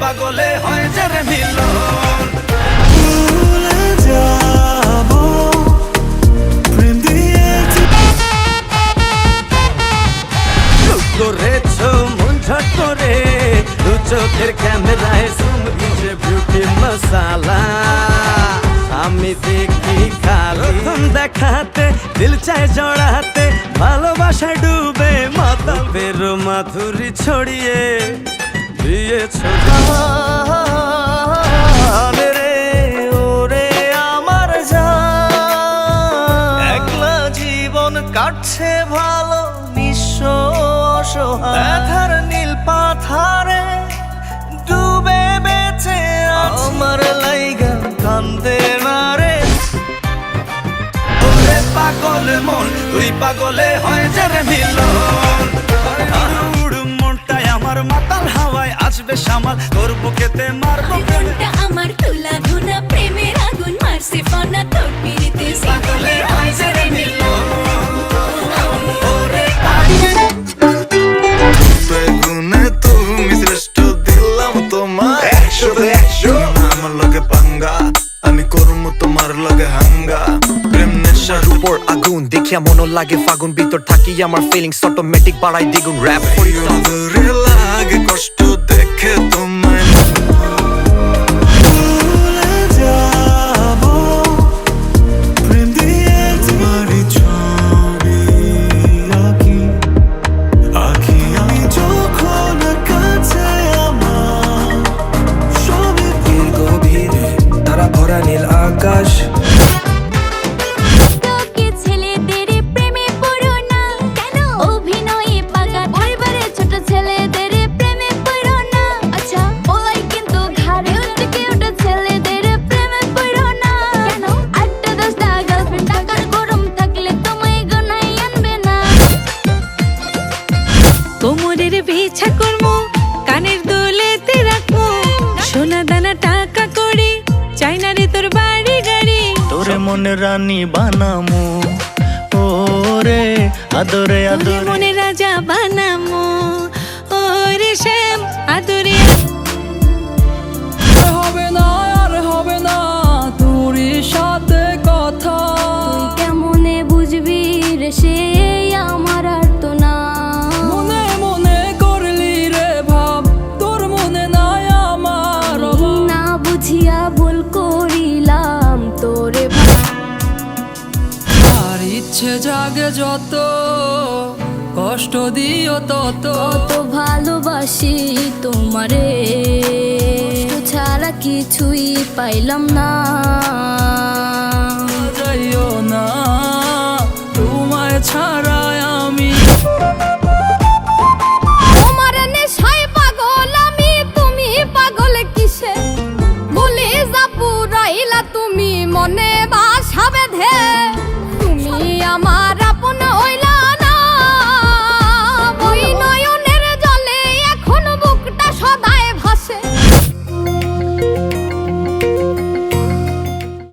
পাগলে হয় যে মিলন। করেছ মন ছট করে, দু চোখের ক্যামেরায় সুম দিছে বিউটি মশালা আমি দেখি খালি। দেখাতে, দিল চায় জড়াতে ভালোবাসা ডুবে মাতা পেরো মাধুরী ছড়িয়ে। দিয়েছ রে, ওরে আমার একলা জীবন কাটছে ভালো, নিঃস্ব অসহায়। নীল পাথারে ডুবে বেঁচে আছি। আমার লাইগা কান্দে না রে। পাগল মন, তুই পাগলে হয় যে মিলন। তোর বুকেতে মারবো। মনটা আমার তুলা ধুনা প্রেমের আগুন মারছে ফনা তোর পিড়িতে আমি করব তোমার লগে হাঙ্গা। প্রেম নেশার উপর আগুন দেখিয়া মনো লাগে ফাগুন। ভিতর থাকি আমার ফিলিংস অটোমেটিক বাড়াই দ্বিগুণ। র্যাপ লাগে কষ্ট দেখে তোমায় বিছা করব কানের দুলেতে রাখব। সোনা দানা টাকা করে চাইনা রে তোর বাড়ি গাড়ি। তোরে মনে রানী বানামু ওরে আদরে তোরে আদরে। মনে জাগে যত কষ্ট দিও তত। কত ভালোবাসি তোমারে ছাড়া কিছুই পাইলাম না।